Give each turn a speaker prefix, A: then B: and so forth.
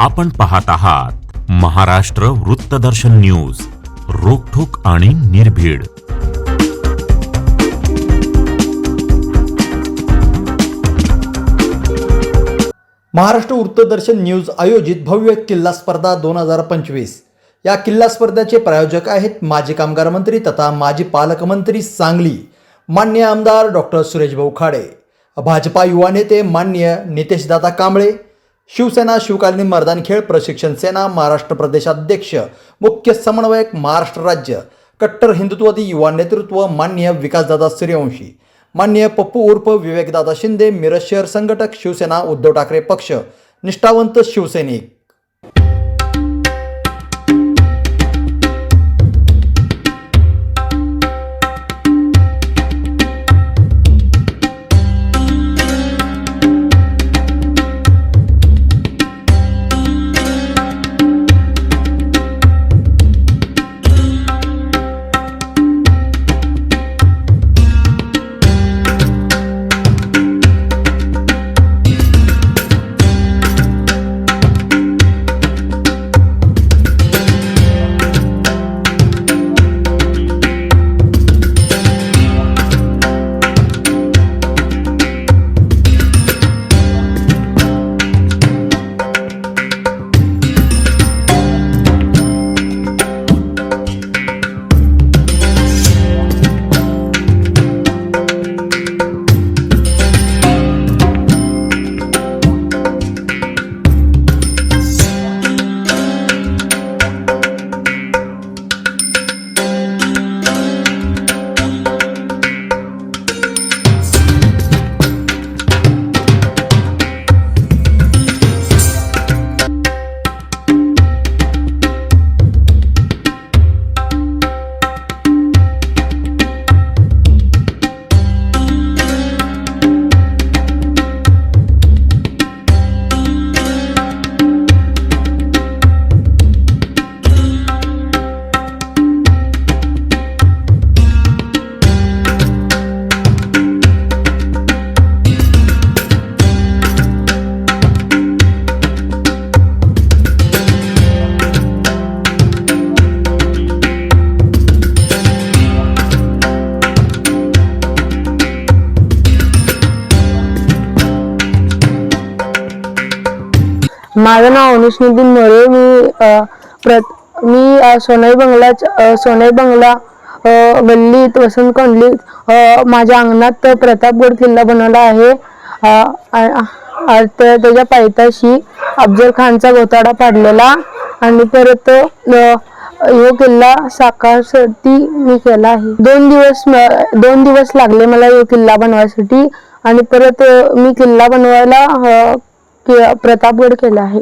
A: आपण पाहत आहात महाराष्ट्र वृत्तदर्शन न्यूज रोखोक आणि निर्भीड.
B: महाराष्ट्र वृत्तदर्शन न्यूज आयोजित भव्य किल्ला स्पर्धा दोन हजार पंचवीस. या किल्ला स्पर्धेचे प्रायोजक आहेत माजी कामगार मंत्री तथा माजी पालकमंत्री सांगली मान्य आमदार डॉक्टर सुरेशभाऊ खाडे. भाजपा युवा नेते मान्य नितेशदादा कांबळे शिवसेना शिवकालीन मर्दान खेळ प्रशिक्षण सेना महाराष्ट्र प्रदेशाध्यक्ष मुख्य समन्वयक महाराष्ट्र राज्य कट्टर हिंदुत्ववादी युवा नेतृत्व मान्य विकासदादा सूर्यवंशी मान्य पप्पू उर्फ विवेकदादा शिंदे मिरज शहर संघटक शिवसेना उद्धव ठाकरे पक्ष निष्ठावंत शिवसैनिक.
C: माझं नाव अनुष नितीन मोरे मी प्रत मी सोनई सोनाई सोनई बंगला गल्लीत वसंत कोंडलीत माझ्या अंगणात प्रतापगड किल्ला बनवला आहे. त्या- त्याच्या पायथ्याशी अफजल खानचा गोताडा पाडलेला आणि परत यो किल्ला साकारसाठी मी केला आहे. दोन दिवस दोन दिवस लागले मला यो किल्ला बनवायसाठी आणि परत मी किल्ला बनवायला प्रतापगड केला आहे.